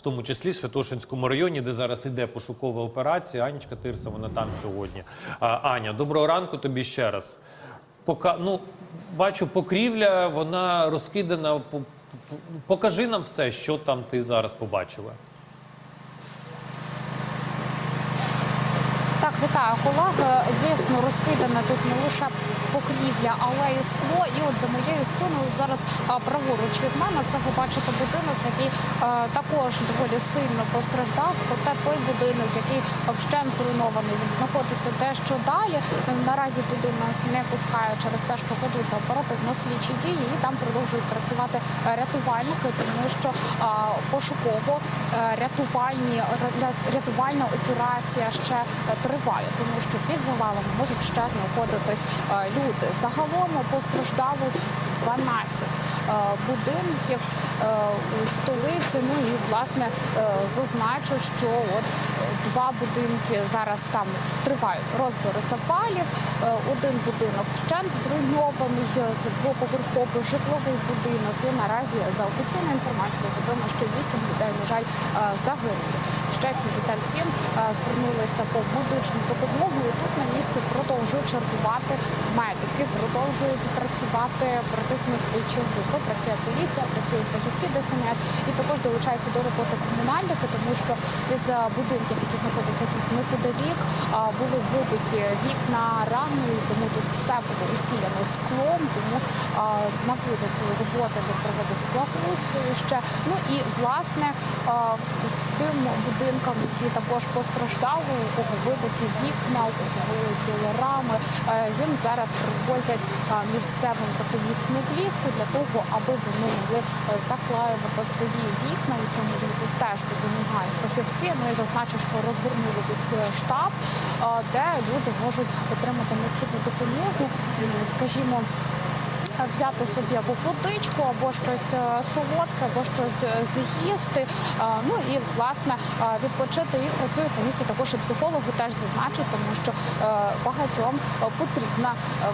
в тому числі в Святошинському районі, де зараз іде пошукова операція. Анічка Тирса, вона там сьогодні. А, Аня, доброго ранку тобі ще раз. Пока, ну, бачу, покрівля, вона розкидана. По- по- Покажи нам все, що там ти зараз побачила. Вітаю колег. Дійсно розкидане тут не лише покрівля, але і скло. І от за моєю спиною зараз праворуч від мене це ви бачите будинок, який також доволі сильно постраждав. Проте той будинок, який вщен зруйнований, він знаходиться дещо далі. Наразі туди нас не пускають через те, що ведуться оперативно-слідчі дії, і там продовжують працювати рятувальники, тому що пошуково е, рятувальні рятувальна операція ще е, триває, тому що під завалами можуть ще знаходитись е, люди. Загалом постраждало 12 е, будинків е, у столиці. Ну і власне зазначу, що от два будинки зараз там тривають розбори завалів. Е, Один будинок вщент зруйнований. Це двоповерховий житловий будинок. І наразі за офіційною інформацією відомо, що 8 людей, на жаль, загинули. Ще 77 е, звернулися по медичну допомогу. І тут на місці продовжують чергувати медики, продовжують працювати оперативно слідчі групи. Працює поліція, працюють фахівці ДСНС і також долучаються до роботи комунальники, тому що із е, будинків, які знаходяться тут неподалік, були вибиті вікна рами, тому тут все було усіяно склом, тому наводять роботи, де проводять благоустрою ще. Ну і власне тим будинкам, які також постраждали, у кого вибиті вікна, у кого вилетіли рами, е, їм зараз привозять а, місцевим таку міцну плівку для того, аби вони могли е, заклеювати свої вікна. У цьому тут теж допомагають фахівці. Ну і зазначу, що розгорнули тут е, штаб, де люди можуть отримати необхідну допомогу, скажімо. Взяти собі або водичку, або щось е, солодке, або щось е, з'їсти. Е, Ну і власне відпочити і працюють на місці також і психологи теж зазначу, тому що багатьом потрібна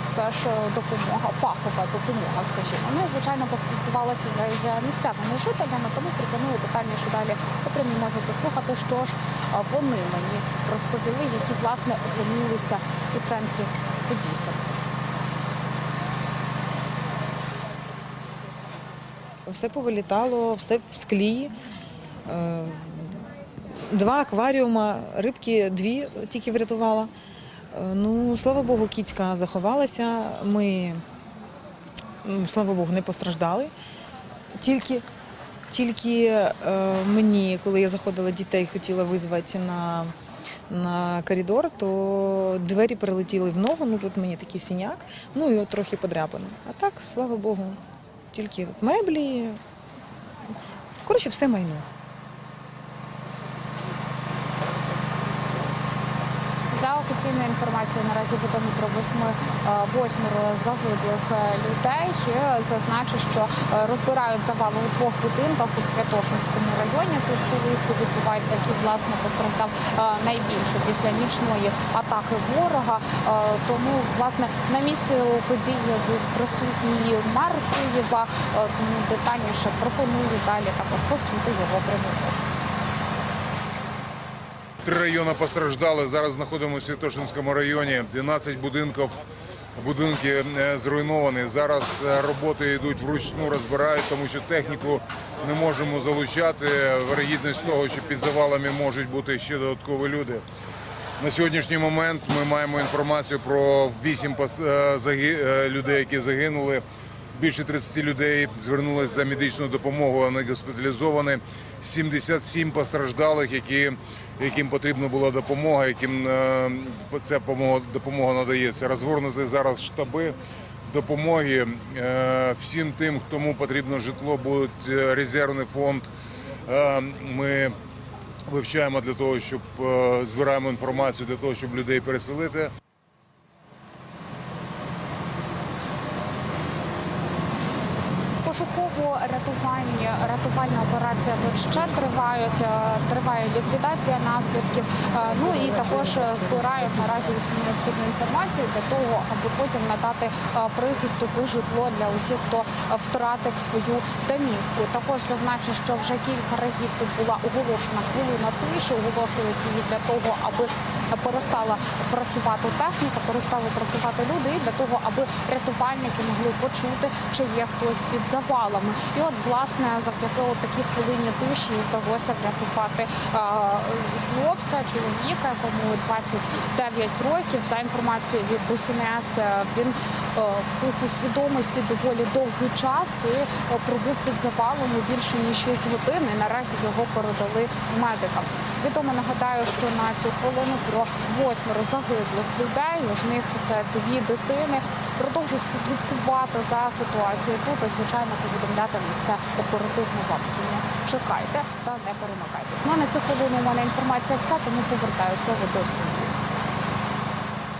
все ж допомога, фахова допомога, скажімо. Ну і звичайно поспілкувалася я з місцевими жителями, тому пропоную детальніше далі по прямій послухати, що ж вони мені розповіли, які власне опинилися у центрі Подісів. Все повилітало, все в склі. Е, Два акваріума, рибки дві тільки врятувала. Е, Ну, слава Богу, кіцька заховалася. Ми, слава Богу, не постраждали. Тільки, тільки е, мені, коли я заходила дітей, хотіла визвати на, на коридор, то двері прилетіли в ногу, ну тут мені такий синяк, ну і от трохи подряпано. А так, слава Богу, тільки меблі. Коротше, все майно. За офіційною інформацією наразі відомо про восьми е, восьмеро загиблих е, людей. Е, Зазначу, що розбирають завали у двох будинках у Святошинському районі. Це столиці відбувається, який власне постраждав найбільше після нічної атаки ворога. Тому власне на місці події був присутній мер Києва. Тому детальніше пропоную далі також почути його промову. Три райони постраждали. Зараз знаходимося в Святошинському районі. 12 будинків. Будинки е, зруйновані. Зараз е, роботи йдуть вручну, розбирають, тому що техніку не можемо залучати. Вирогідність того, що під завалами можуть бути ще додаткові люди. На сьогоднішній момент ми маємо інформацію про 8 пос- е, заги- е, людей, які загинули. Більше 30 людей звернулися за медичною допомогою, вони госпіталізовані. 77 постраждалих, які, яким потрібна була допомога, яким е, ця допомога, допомога надається. Розгорнути зараз штаби допомоги е, всім тим, кому потрібно житло, буде резервний фонд. Е, Ми вивчаємо для того, щоб збираємо інформацію для того, щоб людей переселити. Пошуково-рятувальні рятувальна операція тут ще тривають. Триває ліквідація наслідків. Е, Ну і також е, збирають наразі усю необхідну інформацію для того, аби потім надати е, прихисток і житло для усіх, хто втратив свою домівку. Також зазначу, що вже кілька разів тут була оголошена хвилина тиші. Оголошують її для того, аби перестала працювати техніка, перестали працювати люди, і для того, аби рятувальники могли почути, чи є хтось під завалами. І от власне завдяки от такій хвилині тиші вдалося врятувати е, хлопця, чоловіка, якому 29 років. За інформацією від ДСНС, е, він е, був у свідомості доволі довгий час і е, пробув під завалами більше ніж 6 годин. І наразі його передали медикам. Відомо нагадаю, що на цю хвилину про восьмеро загиблих людей. З них це дві дитини. Продовжую слідкувати за ситуацією тут і звичайно повідомляти все оперативно вам. Тому чекайте та не перемагайтесь. Ну на цю хвилину у мене інформація вся, тому повертаю слово до студії.